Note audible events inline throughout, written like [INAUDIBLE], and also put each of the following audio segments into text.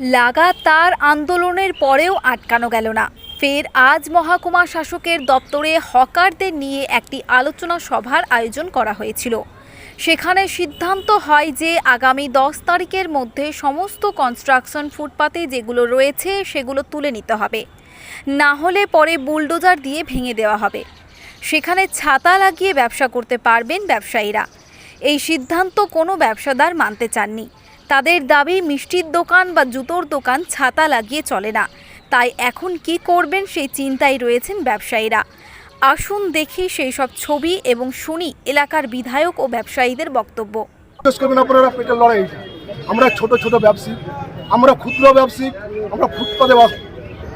লাগাতার আন্দোলনের পরেও আটকানো গেল না। ফের আজ মহকুমা শাসকের দপ্তরে হকারদের নিয়ে একটি আলোচনা সভার আয়োজন করা হয়েছিল। সেখানে সিদ্ধান্ত হয় যে আগামী দশ তারিখের মধ্যে সমস্ত কনস্ট্রাকশন ফুটপাতে যেগুলো রয়েছে সেগুলো তুলে নিতে হবে। না হলে পরে বুলডোজার দিয়ে ভেঙে দেওয়া হবে। সেখানে ছাতা লাগিয়ে ব্যবসা করতে পারবেন ব্যবসায়ীরা। এই সিদ্ধান্ত কোনো ব্যবসাদার মানতে চাননি। তাদের দাবি, মিষ্টির দোকান বা জুতোর দোকান ছাতা লাগিয়ে চলে না। তাই এখন কি করবেন সেই চিন্তায় রয়েছেন ব্যবসায়ীরা। আসুন দেখি সেই সব ছবি এবং শুনি এলাকার বিধায়ক ও ব্যবসায়ীদের বক্তব্য। আমরা ছোট ছোট ব্যবসায়ী আমরা ক্ষুদ্র ব্যবসায়ী আমরা ফুটপাতে বাস-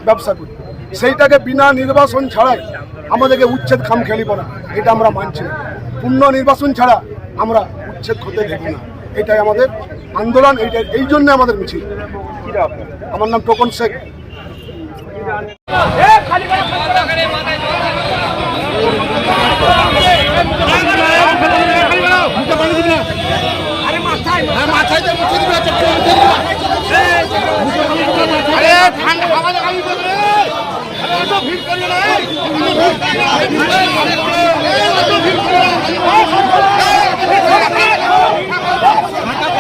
ব্যবসা করি। সেইটাকে বিনা নির্বাচন ছাড়াই আমাদেরকে উচ্ছেদ খাম খেলিব না এটা আমরা মানছি পূর্ণ নির্বাচন ছাড়া আমরা উচ্ছেদ হতে দেব না। এটাই আমাদের আন্দোলন এইটা এই জন্য আমাদের মিছিল আমার নাম টোকন শেখ সংবাদের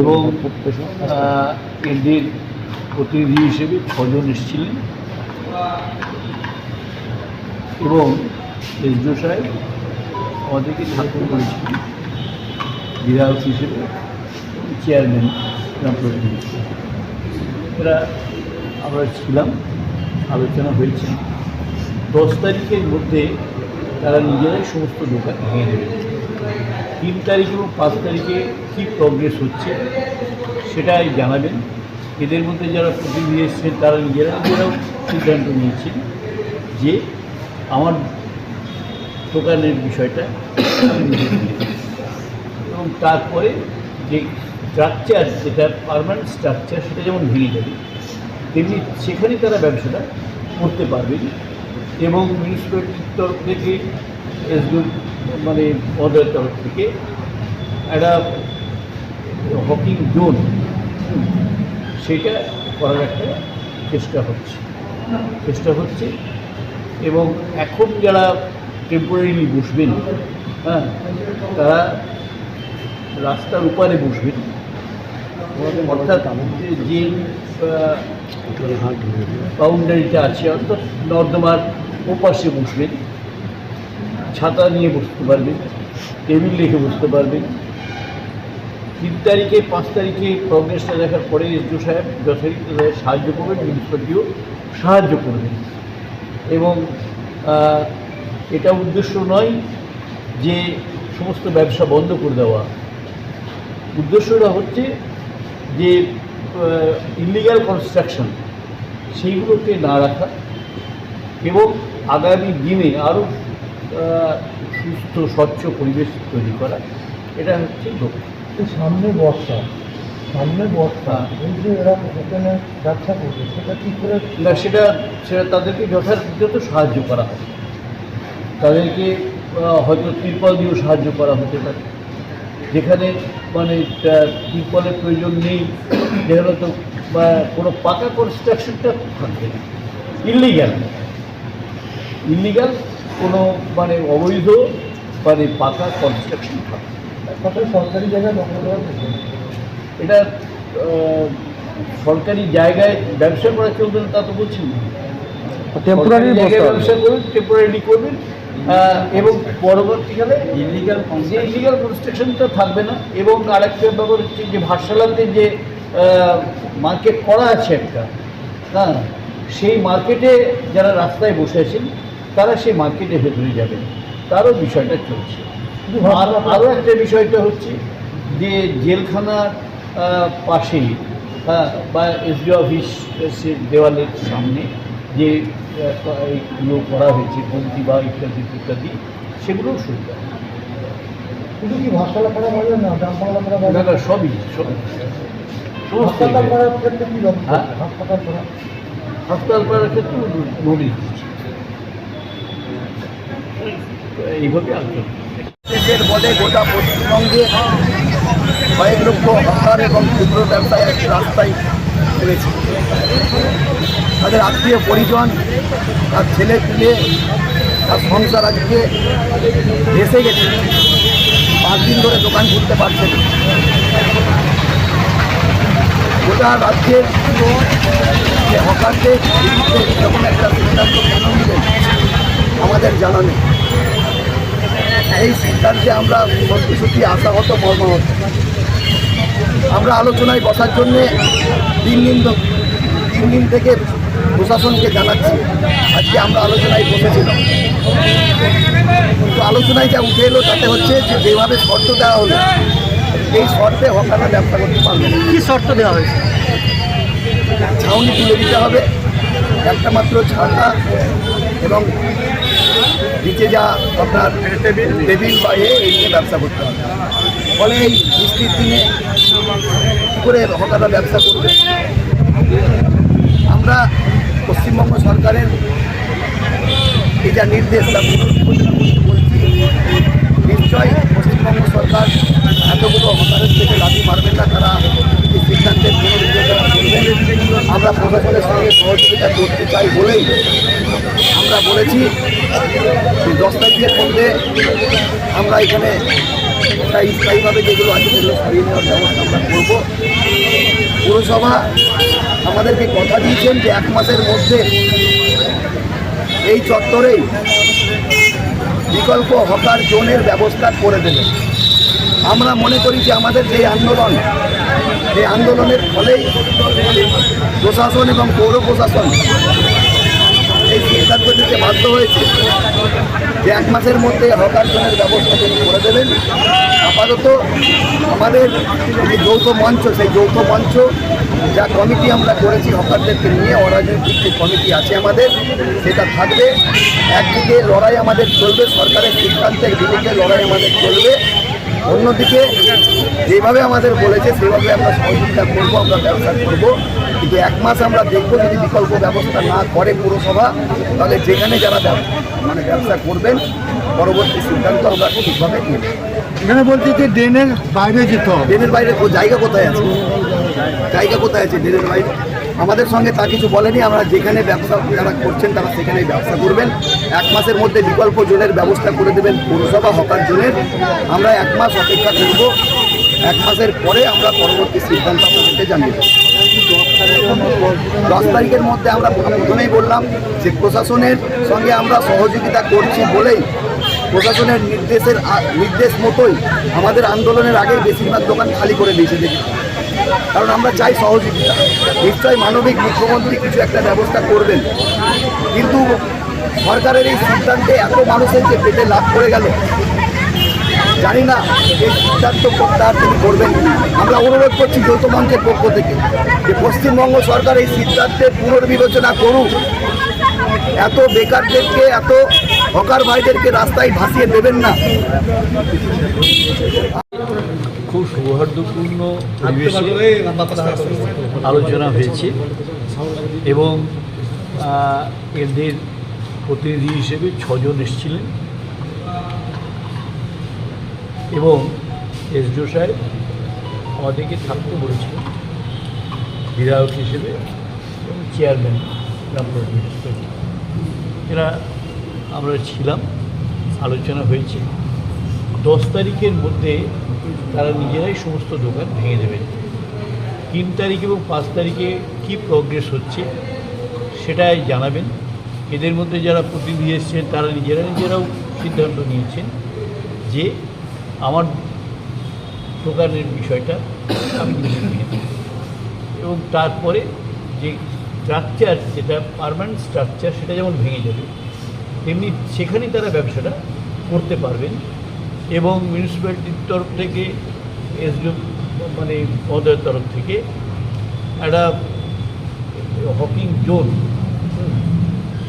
এবং প্রতিনিধি হিসেবে ছজন এসেছিলেন এবং এসডিও সাহেব আমাদেরকে থাকতে করেছিলেন বিধায়ক হিসেবে চেয়ারম্যান প্রতিনিধি এরা আমরা ছিলাম, আলোচনা হয়েছে। দশ তারিখের মধ্যে তারা নিজেরাই সমস্ত দোকান ভেঙে দেবে তিন তারিখ এবং পাঁচ তারিখে কী প্রগ্রেস হচ্ছে, সেটাই জানাবেন। এদের মধ্যে যারা প্রতিনিধি এসছেন, তারা নিজেরা নিজেরাও সিদ্ধান্ত নিয়েছেন যে আমার দোকানের বিষয়টা [COUGHS] এবং তারপরে যে স্ট্রাকচার যেটা পারমানেন্ট স্ট্রাকচার সেটা যেমন ভেঙে যাবে, তেমনি সেখানে তারা ব্যবসাটা করতে পারবেন এবং মিউনিসিপ্যালিটির তরফ থেকে এসডিও মানে মহোদয়ের তরফ থেকে একটা হকিং জোন সেটা করার একটা চেষ্টা হচ্ছে। চেষ্টা হচ্ছে এবং এখন যারা টেম্পোরারিলি বসবেন হ্যাঁ তারা রাস্তার উপরে বসবেন। অর্থাৎ যে বাউন্ডারিটা আছে অর্থাৎ নর্দমার ওপাশে বসবেন। ছাতা নিয়ে বসতে পারবেন টেবিল রেখে বসতে পারবেন তিন তারিখে, পাঁচ তারিখে প্রগ্রেসটা দেখার পরে এসডিও সাহেব যথারীতি তাদের সাহায্য করবেন মিউনিসিপ্যালিটিও সাহায্য করবেন। এবং এটা উদ্দেশ্য নয় যে সমস্ত ব্যবসা বন্ধ করে দেওয়া। উদ্দেশ্যটা হচ্ছে যে ইলিগাল কনস্ট্রাকশন সেইগুলোকে না রাখা এবং আগামী দিনে আরও সুস্থ স্বচ্ছ পরিবেশ তৈরি করা এটা হচ্ছে লক্ষ্য সামনে বর্ষা সামনে বর্ষা এই যে এরা এখানে ব্যবসা করবে সেটা কি করে না সেটা সেটা তাদেরকে যথাযথ সাহায্য করা হবে। তাদেরকে হয়তো তিরপল দিয়েও সাহায্য করা হতে পারে। যেখানে মানে তিরপলের প্রয়োজন নেই যেখানে তো বা কোনো পাকা কনস্ট্রাকশনটা থাকবে না। ইলিগাল ইলিগাল কোনো মানে অবৈধ মানে পাকা কনস্ট্রাকশন। কত সরকারি জায়গায় দখল এটা সরকারি জায়গায় ব্যবসা করা চলবে না তা তো বলছি না। টেম্পোরারি জায়গায় ব্যবসা করবেন টেম্পোরারি করবেন এবং পরবর্তীকালে ইলিগাল যে ইলিগাল কনস্ট্রাকশনটা থাকবে না এবং আরেকটা ব্যাপার হচ্ছে যে ভার্সালাতে যে মার্কেট করা আছে একটা হ্যাঁ সেই মার্কেটে যারা রাস্তায় বসে আছেন তারা সেই মার্কেটে ভেতরে যাবে। তারও বিষয়টা চলছে। আর আরও একটা বিষয়টা হচ্ছে যে জেলখানার পাশেই বা এসডি অফিসের দেওয়ালের সামনে যে এইগুলো করা হয়েছে পন্থী বা ইত্যাদি ইত্যাদি সেগুলোও সুবিধা শুধু কি ভাষালা করা হবে না গ্রাম বাংলা করা না না সবই সবই। হাসপাতাল করার ক্ষেত্রে কি ব্যবস্থা হ্যাঁ? হাসপাতাল করা। হাসপাতাল করার ক্ষেত্রে নোটিশ এইভাবে বলে গোটা পশ্চিমবঙ্গে কয়েক এবং ক্ষুদ্র ব্যবসায়ী রাস্তায় তাদের আত্মীয় পরিজন, তার ছেলে পিলে, তার সংসার আজকে ভেসে গেছে। পাঁচ দিন ধরে দোকান খুলতে পারছে না। গোটা রাজ্যের হকারদের এরকম একটা সিদ্ধান্ত আমাদের জানা নেই। এই সিদ্ধান্তে আমরা সত্যি সত্যি আশাগত মর্মাহত। আমরা আলোচনায় বসার জন্যে তিন দিন তিন দিন থেকে প্রশাসনকে জানাচ্ছি। আজকে আমরা আলোচনায় বসেছিলাম। কিন্তু আলোচনায় যা উঠে এলো তাতে হচ্ছে যে যেভাবে শর্ত দেওয়া হলো এই শর্তে হকাররা ব্যবসা করতে পারবে কি শর্ত দেওয়া হয়েছে? ছাউনি তুলে দিতে হবে। একটা মাত্র ছাতা এবং নিচে যা আপনার টেবিল বা এই নিয়ে ব্যবসা করতে হবে। ফলে এই বৃষ্টির দিনে করে হকাররা ব্যবসা করবে আমরা পশ্চিমবঙ্গ সরকারের যা নির্দেশ বলছি নিশ্চয় পশ্চিমবঙ্গ সরকার এতগুলো হকারের থেকে লাঠি মারবেন না, তারা সিদ্ধান্তের আমরা প্রশাসনের সঙ্গে সহযোগিতা করতে চাই বলেই আমরা বলেছি যে দশ তারিখের মধ্যে আমরা এখানে একটা স্থায়ীভাবে যেগুলো আছে সেগুলো সরিয়ে নেওয়ার ব্যবস্থা আমরা করব। পুরসভা আমাদেরকে কথা দিয়েছেন যে এক মাসের মধ্যে এই চত্বরেই বিকল্প হকার জোনের ব্যবস্থা করে দেবেন আমরা মনে করি যে আমাদের যে আন্দোলন এই আন্দোলনের ফলেই প্রশাসন এবং পৌর প্রশাসন সিদ্ধান্ত নিতে বাধ্য হয়েছে যে এক মাসের মধ্যে হকার জোনের ব্যবস্থা তিনি করে দেবেন। আপাতত আমাদের যে যৌথ মঞ্চ, সেই যৌথ মঞ্চ যা কমিটি আমরা করেছি হকারদেরকে নিয়ে, অরাজনৈতিক যে কমিটি আছে আমাদের, সেটা থাকবে। একদিকে লড়াই আমাদের চলবে, সরকারের সিদ্ধান্তের বিরুদ্ধে লড়াই আমাদের চলবে। অন্যদিকে যেভাবে আমাদের বলেছে সেভাবে আমরা সহযোগিতা করব আমরা ব্যবসা করব। কিন্তু এক মাস আমরা দেখব যদি বিকল্প ব্যবস্থা না করে পুরসভা তাহলে যেখানে যারা মানে ব্যবসা করবেন পরবর্তী সিদ্ধান্ত আমরা ঠিকভাবে নেব। এখানে বলছি যে ড্রেনের বাইরে যেতে হবে। ড্রেনের বাইরে জায়গা কোথায় আছে? জায়গা কোথায় আছে ড্রেনের বাইরে? আমাদের সঙ্গে তা কিছু বলেনি। আমরা যেখানে ব্যবসা যারা করছেন, তারা সেখানেই ব্যবসা করবেন। এক মাসের মধ্যে বিকল্প জোনের ব্যবস্থা করে দেবেন পৌরসভা হকার জোনের। আমরা এক মাস অপেক্ষা করব। এক মাসের পরে আমরা পরবর্তী সিদ্ধান্ত আপনাদেরকে জানিয়ে দেবো। দশ তারিখের মধ্যে আমরা প্রথমেই বললাম যে প্রশাসনের সঙ্গে আমরা সহযোগিতা করছি বলেই প্রশাসনের নির্দেশের নির্দেশ মতোই আমাদের আন্দোলনের আগেই বেশিরভাগ দোকান খালি করে দিয়েছে কারণ আমরা চাই সহযোগিতা। নিশ্চয়ই মানবিক মুখ্যমন্ত্রী কিছু একটা ব্যবস্থা করবেন। কিন্তু সরকারের এই সিদ্ধান্তে এত মানুষের যে পেটে লাভ করে গেল, জানি না এই সিদ্ধান্ত প্রত্যাহার তিনি করবেন। আমরা অনুরোধ করছি যৌথ মঞ্চের পক্ষ থেকে যে পশ্চিমবঙ্গ সরকার এই সিদ্ধান্তের পুনর্বিবেচনা করুক। এত বেকারদেরকে, এত হকার ভাইদেরকে রাস্তায় ভাসিয়ে দেবেন না। সৌহার্দ্যপূর্ণ পরিবেশে আলোচনা হয়েছে এবং এদের প্রতিনিধি হিসেবে ছজন এসেছিলেন। এবং এসডিও সাহেব আমাদেরকে থাকতে বলেছিলেন। বিধায়ক হিসেবে এবং চেয়ারম্যান গ্রাম পঞ্চায়েত এরা আমরা ছিলাম আলোচনা হয়েছে। দশ তারিখের মধ্যে তারা নিজেরাই সমস্ত দোকান ভেঙে দেবেন তিন তারিখ এবং পাঁচ তারিখে কি প্রগ্রেস হচ্ছে সেটাই জানাবেন। এদের মধ্যে যারা প্রতিনিধি এসছেন, তারা নিজেরা নিজেরাও সিদ্ধান্ত নিয়েছেন যে আমার দোকানের বিষয়টা আমি নিজে এবং তারপরে যে স্ট্রাকচার যেটা পারমানেন্ট স্ট্রাকচার সেটা যেমন ভেঙে যাবে, তেমনি সেখানেই তারা ব্যবসাটা করতে পারবেন। এবং মিউনিসিপ্যালিটির তরফ থেকে এসডিও মানে মহোদয়ের তরফ থেকে একটা হকিং জোন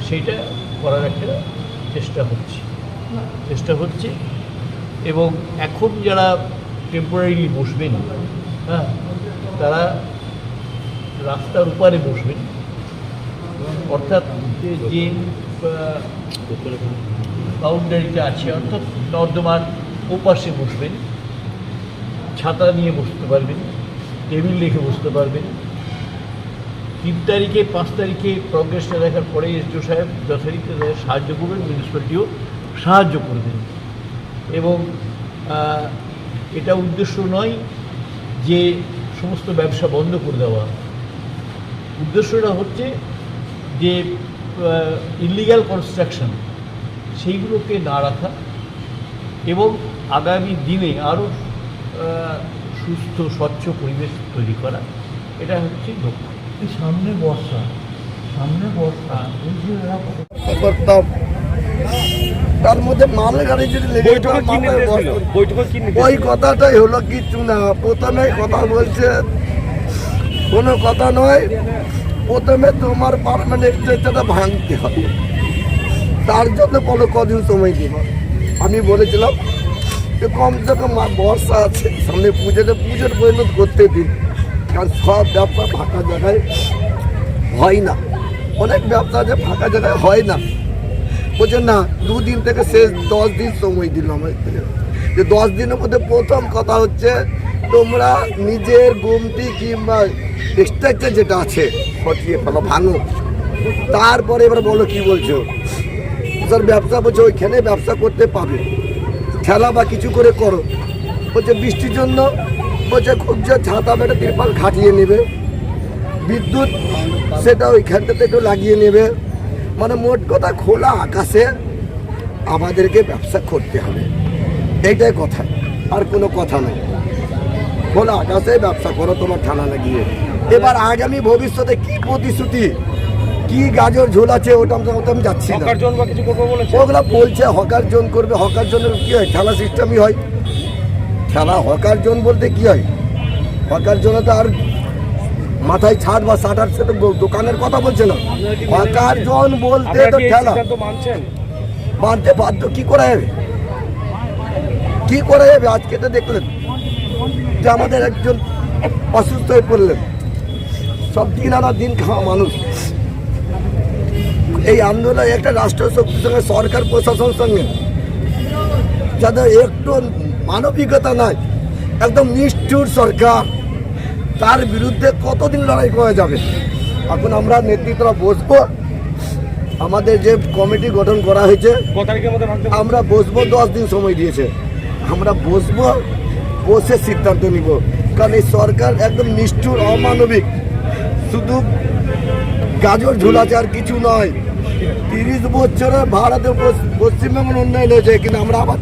সেইটা করার একটা চেষ্টা হচ্ছে। চেষ্টা হচ্ছে এবং এখন যারা টেম্পোরারিলি বসবেন হ্যাঁ তারা রাস্তার উপরে বসবেন। অর্থাৎ যে বাউন্ডারিটা আছে, অর্থাৎ নর্দমার ওপাশে বসবেন, ছাতা নিয়ে বসতে পারবেন, টেবিল রেখে বসতে পারবেন। তিন তারিখে, পাঁচ তারিখে প্রগ্রেসটা দেখার পরে এসডিও সাহেব যথারীতি সাহায্য করবেন মিউনিসিপ্যালিটিও সাহায্য করবেন। এবং এটা উদ্দেশ্য নয় যে সমস্ত ব্যবসা বন্ধ করে দেওয়া। উদ্দেশ্যটা হচ্ছে যে ইলিগ্যাল কনস্ট্রাকশন সেইগুলোকে না রাখা এবং আগামী দিনে আরও সুস্থ স্বচ্ছ পরিবেশ তৈরি করা এটা হচ্ছে লক্ষ্য। সামনে বর্ষা সামনে বর্ষা এই যে করতাম তার মধ্যে মালের গাড়ি যদি লেগে। ওই কথাটাই হলো কিছু না প্রথমে কথা বলছে কোনো কথা নয় প্রথমে তোমার পারমানেন্ট স্ট্রেচারটা ভাঙতে হবে। তার জন্য বলো কদিন সময় দিব আমি বলেছিলাম কমসে কম বর্ষা আছে, সামনে পুজোতে পুজোর পরিণত করতে দিন। কারণ সব ব্যবসা ফাঁকা জায়গায় হয় না। অনেক ব্যবসা আছে ফাঁকা জায়গায় হয় না। বলছে, না, দুদিন থেকে শেষ, দশ দিন সময় দিল আমার যে দশ দিনের মধ্যে প্রথম কথা হচ্ছে, তোমরা নিজের গুমটি কিংবা স্ট্রাকচার যেটা আছে ফটিয়ে ফেলো, ভাঙো। তারপরে এবার বলো কি বলছো? স্যার, ব্যবসা বলছো, ওইখানে ব্যবসা করতে পাবে খেলা বা কিছু করে করো। বলছে, বৃষ্টির জন্য, বলছে, খুব যে ছাতা বেটা তিরপাল খাটিয়ে নেবে। বিদ্যুৎ সেটা ওইখানটাতে একটু লাগিয়ে নেবে। মানে মোট কথা খোলা আকাশে আমাদেরকে ব্যবসা করতে হবে। এইটাই কথা। আর কোনো কথা নেই। খোলা আকাশে ব্যবসা করো, তোমার থানা লাগিয়ে। এবার আগামী ভবিষ্যতে কি প্রতিশ্রুতি? কি গাজর ঝোল আছে ওটা আমি ওটা আমি যাচ্ছি না। ওগুলা বলছে হকার জোন করবে হকার জোনের কি হয়? খেলা সিস্টেমই হয়। খেলা হকার জোন বলতে কি হয়? হকার জোনে তো আর মাথায় ছাদ বা শাটার সে তো দোকানের কথা বলছে না। হকার জন বলতে তো খেলা মানতে বাধ্য কি করা যাবে কি করা যাবে আজকে তো দেখলেন যে আমাদের একজন অসুস্থ হয়ে পড়লেন। সব দিন আনা দিন খাওয়া মানুষ। এই আন্দোলন একটা রাষ্ট্র শক্তির সঙ্গে সরকার প্রশাসন সঙ্গে। যাদের একটু মানবিকতা নাই একদম নিষ্ঠুর সরকার তার বিরুদ্ধে কতদিন লড়াই করা যাবে? এখন আমরা নেতৃত্বরা বসবো। আমাদের যে কমিটি গঠন করা হয়েছে আমরা বসবো দশ দিন সময় দিয়েছে। আমরা বসবো বসে সিদ্ধান্ত নিব। কারণ এই সরকার একদম নিষ্ঠুর অমানবিক। শুধু গাজর ঝোলাছে আর কিছু নয়। তিরিশ বছরে ভারতে পশ্চিমবঙ্গের উন্নয়ন হয়েছে কিন্তু আমরা আবার